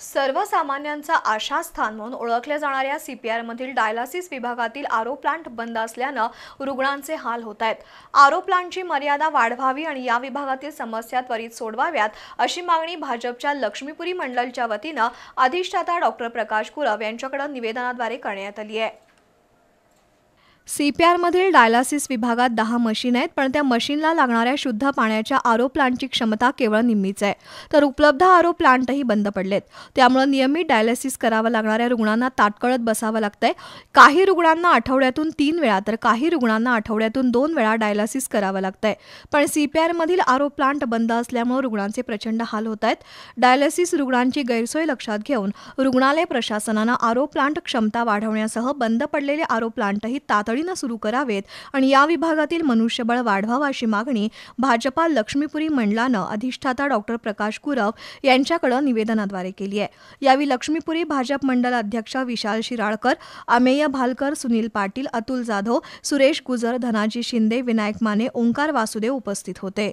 सर्वसामान्यांचा आशास्थान म्हणून ओळखल्या जाणाऱ्या सीपीआरमधील डायलासिस विभागातील आरो प्लांट बंद असल्यानं रुग्णांचे हाल होत आहेत. आरो प्लांटची मर्यादा वाढवावी आणि या विभागातील समस्या त्वरित सोडवाव्यात अशी मागणी भाजपच्या लक्ष्मीपुरी मंडलच्या वतीनं अधिष्ठाता डॉक्टर प्रकाश कुरव यांच्याकडे निवेदनाद्वारे करण्यात आली आहे. सीपीआरमधील डायलासिस विभागात दहा मशीन आहेत पण त्या मशीनला लागणाऱ्या शुद्ध पाण्याच्या आरो प्लांटची क्षमता केवळ निम्मीच आहे. तर उपलब्ध आरो प्लांटही बंद पडलेत. त्यामुळे नियमित डायलासिस करावं लागणाऱ्या रुग्णांना ताटकळत बसावं लागतंय. काही रुग्णांना आठवड्यातून तीन वेळा तर काही रुग्णांना आठवड्यातून दोन वेळा डायलासिस करावं लागतंय. पण सीपीआरमधील आरो प्लांट बंद असल्यामुळे रुग्णांचे प्रचंड हाल होत आहेत. डायलासिस रुग्णांची गैरसोय लक्षात घेऊन रुग्णालय प्रशासनानं आरो प्लांट क्षमता वाढवण्यासह बंद पडलेले आरो प्लांटही तातडीनं तातडीनं सुरू करावेत आणि या विभागातील मनुष्यबळ वाढवावं अशी मागणी भाजपा लक्ष्मीपुरी मंडळानं अधिष्ठाता डॉक्टर प्रकाश कुरव यांच्याकडे निवेदनाद्वारे केली आहे. यावेळी लक्ष्मीपुरी भाजप मंडळ अध्यक्ष विशाल शिराळकर अमेय भालकर सुनील पाटील अतुल जाधव सुरेश गुजर धनाजी शिंदे विनायक माने ओंकार वासुदेव उपस्थित होते.